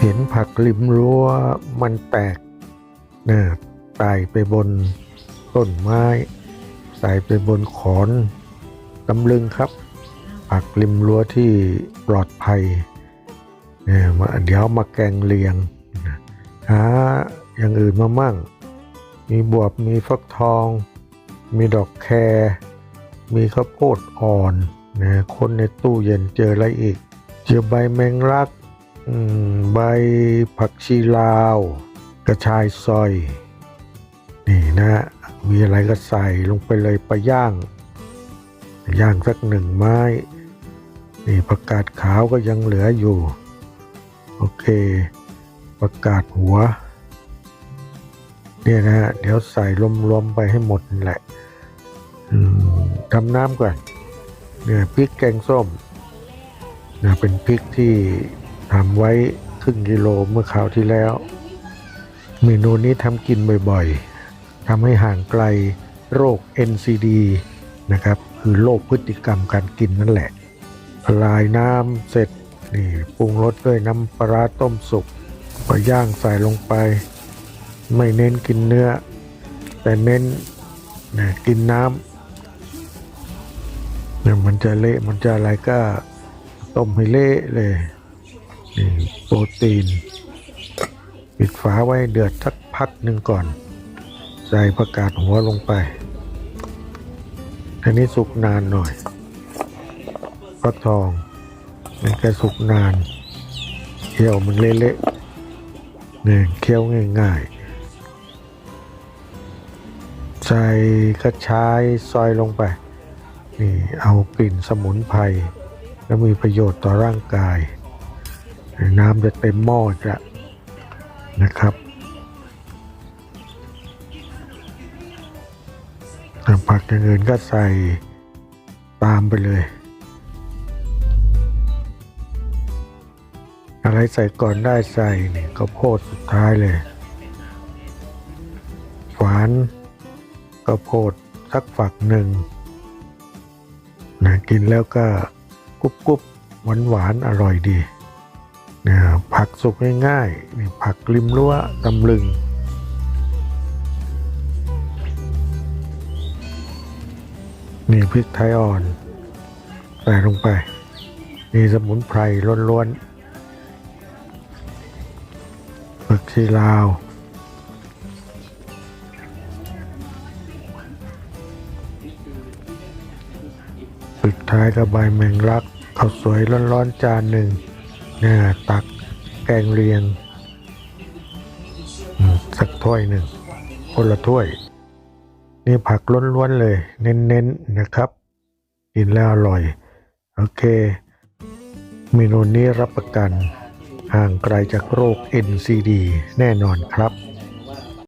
เห็นผักริมรั้วมันแตกนะไต่ไปบนต้นไม้ไต่ไปบนขอนตำลึงครับ ผักริมรั้วที่ปลอดภัยเนี่ยมาเดี๋ยวมาแกงเลียงหาอย่างอื่นมามั่ง มีบวบมีฟักทอง มีดอกแครมีข้าวโพดอ่อน นะคนในตู้เย็นเจออะไรอีก เจอใบแมงลักใบผักชีลาว กระชายซอย นี่นะ มีอะไรก็ใส่ลงไปเลยไปย่าง ย่างสักหนึ่งไม้ นี่ผักกาดขาวก็ยังเหลืออยู่ โอเคผักกาดหัว เนี่ยนะฮะ เดี๋ยวใส่รวมๆไปให้หมดแหละทำน้ำก่อน เนี่ยพริกแกงส้มนะเป็นพริกที่ทำไว้ครึ่งกิโลเมื่อคราวที่แล้ว เมนูนี้ทำกินบ่อยๆทำให้ห่างไกลโรค NCD นะครับ คือโรคพฤติกรรมการกินนั่นแหละละลายน้ำเสร็จนี่ปรุงรสด้วยน้ำปลาร้าต้มสุกก็ย่างใส่ลงไป ไม่เน้นกินเนื้อ แต่เน้นนะกินน้ำ เนี่ยมันจะเละมันจะอะไรก็ต้มให้เละเลยนี่โปรตีน ปิดฝาไว้เดือดสักพักหนึ่งก่อน ใส่ผักกาดหัวลงไป อันนี้สุกนานหน่อยฟักทอง มันก็สุกนานเคี่ยวมันเละๆเนี่ยเคี่ยวง่ายๆ ใส่กระชายซอยลงไป นี่เอากลิ่นสมุนไพรแล้วมีประโยชน์ต่อร่างกาย น้ำจะเต็มหม้อจะนะครับผักอย่างอื่นก็ใส่ตามไปเลย อะไรใส่ก่อนได้ใส่เนี่ยก็โพดสุดท้ายเลยฝานก็โพดสักฝักหนึ่ง นะกินแล้วก็กรุบกรุบหวานหวานอร่อยดีนะผักสุกง่ายๆนี่ผักริมรั้วตำลึง นี่พริกไทยอ่อนใส่ลงไป นี่สมุนไพรล้วนๆผักชีลาว สุดท้ายก็ใบแมงลักข้าวสวยร้อนๆจานหนึ่งเนี่ยตักแกงเรียง สักถ้วยหนึ่ง คนละถ้วย นี่ผักล้วนๆเลย เน้นๆนะครับ กินแล้วอร่อย โอเค เมนูนี้รับประกัน ห่างไกลจากโรค NCD แน่นอนครับ